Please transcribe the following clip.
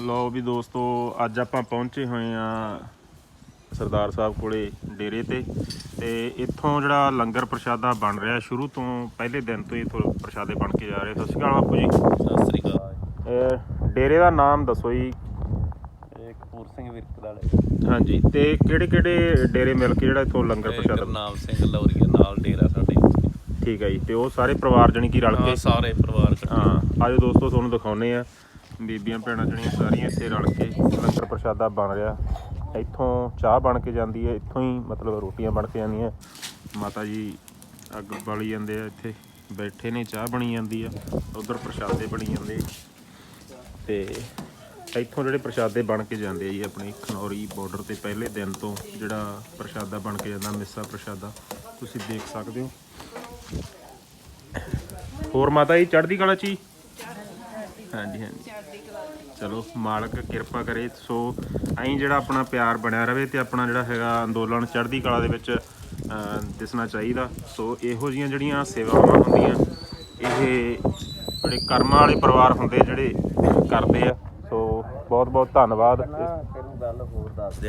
ਲਓ ਵੀ ਦੋਸਤੋ ਅੱਜ ਆਪਾਂ ਪਹੁੰਚੇ ਹੋਏ ਆ ਸਰਦਾਰ ਸਾਹਿਬ ਕੋਲੇ ਡੇਰੇ ਤੇ। ਤੇ ਇੱਥੋਂ ਜਿਹੜਾ ਲੰਗਰ ਪ੍ਰਸ਼ਾਦਾ ਬਣ ਰਿਹਾ ਸ਼ੁਰੂ ਤੋਂ ਪਹਿਲੇ ਦਿਨ ਤੋਂ ਹੀ ਇੱਥੋਂ ਪ੍ਰਸ਼ਾਦੇ ਬਣ ਕੇ ਜਾ ਰਹੇ। ਸਤਿ ਸ਼੍ਰੀ ਅਕਾਲ ਬਾਪੂ ਜੀ। ਸਤਿ ਸ੍ਰੀ ਅਕਾਲ। ਡੇਰੇ ਦਾ ਨਾਮ ਦੱਸੋ ਜੀ। ਕਪੂਰ ਸਿੰਘ ਵਿਰਕ ਵਾਲੇ ਹਾਂਜੀ ਤੇ ਕਿਹੜੇ ਕਿਹੜੇ ਡੇਰੇ ਮਿਲ ਕੇ ਜਿਹੜਾ ਇੱਥੋਂ ਲੰਗਰ ਪ੍ਰਸ਼ਾਦਾ ਗੁਰਨਾਮ ਸਿੰਘ ਲੌਰੀਆ ਨਾਲ ਡੇਰਾ ਸਾਡੇ ਠੀਕ ਹੈ ਜੀ ਤੇ ਉਹ ਸਾਰੇ ਪਰਿਵਾਰ ਜਣੀ ਕੀ ਰਲ ਕੇ? ਸਾਰੇ ਪਰਿਵਾਰ ਹਾਂ ਆਜੋ ਦੋਸਤੋ ਤੁਹਾਨੂੰ ਦਿਖਾਉਨੇ ਆ। ਬੀਬੀਆਂ ਭੈਣਾਂ ਜਿਹੜੀਆਂ ਸਾਰੀਆਂ ਇੱਥੇ ਰਲ ਕੇ ਲੰਗਰ ਪ੍ਰਸ਼ਾਦਾ ਬਣ ਰਿਹਾ। ਇੱਥੋਂ ਚਾਹ ਬਣ ਕੇ ਜਾਂਦੀ ਹੈ, ਇੱਥੋਂ ਹੀ ਮਤਲਬ ਰੋਟੀਆਂ ਬਣ ਕੇ ਜਾਂਦੀਆਂ। ਮਾਤਾ ਜੀ ਅੱਗ ਬਾਲੀ ਜਾਂਦੇ ਆ, ਇੱਥੇ ਬੈਠੇ ਨੇ, ਚਾਹ ਬਣੀ ਜਾਂਦੀ ਆ, ਉਧਰ ਪ੍ਰਸ਼ਾਦੇ ਬਣੀ ਜਾਂਦੇ ਤੇ ਇੱਥੋਂ ਜਿਹੜੇ ਪ੍ਰਸ਼ਾਦੇ ਬਣ ਕੇ ਜਾਂਦੇ ਆ ਜੀ, ਆਪਣੀ ਖਨੌਰੀ ਬਾਰਡਰ ਤੇ ਪਹਿਲੇ ਦਿਨ ਤੋਂ ਜਿਹੜਾ ਪ੍ਰਸ਼ਾਦਾ ਬਣ ਕੇ ਜਾਂਦਾ, ਮਿੱਸਾ ਪ੍ਰਸ਼ਾਦਾ, ਤੁਸੀਂ ਦੇਖ ਸਕਦੇ ਹੋ। ਹੋਰ ਮਾਤਾ ਜੀ, ਚੜ੍ਹਦੀ ਕਲਾ ਚ ਹੀ ਹਾਂਜੀ ਹਾਂਜੀ। ਚਲੋ ਮਾਲਕ ਕਿਰਪਾ ਕਰੇ। ਸੋ ਐਂ ਜਿਹੜਾ ਆਪਣਾ ਪਿਆਰ ਬਣਿਆ ਰਵੇ ਤੇ ਆਪਣਾ ਜਿਹੜਾ ਹੈਗਾ ਅੰਦੋਲਨ ਚੜ੍ਹਦੀ ਕਲਾ ਦੇ ਵਿੱਚ ਅਹ, ਦਿਸਣਾ ਚਾਹੀਦਾ। ਸੋ ਇਹੋ ਜੀਆਂ ਜਿਹੜੀਆਂ ਸੇਵਾਵਾਂ ਹੁੰਦੀਆਂ ਇਹ ਜਿਹੜੇ ਕਰਮਾਂ ਵਾਲੇ ਪਰਿਵਾਰ ਹੁੰਦੇ ਜਿਹੜੇ ਕਰਦੇ ਆ। ਸੋ ਬਹੁਤ ਬਹੁਤ ਧੰਨਵਾਦ ਤੈਨੂੰ ਗੱਲ ਹੋਰ ਦੱਸ ਦਿਆ।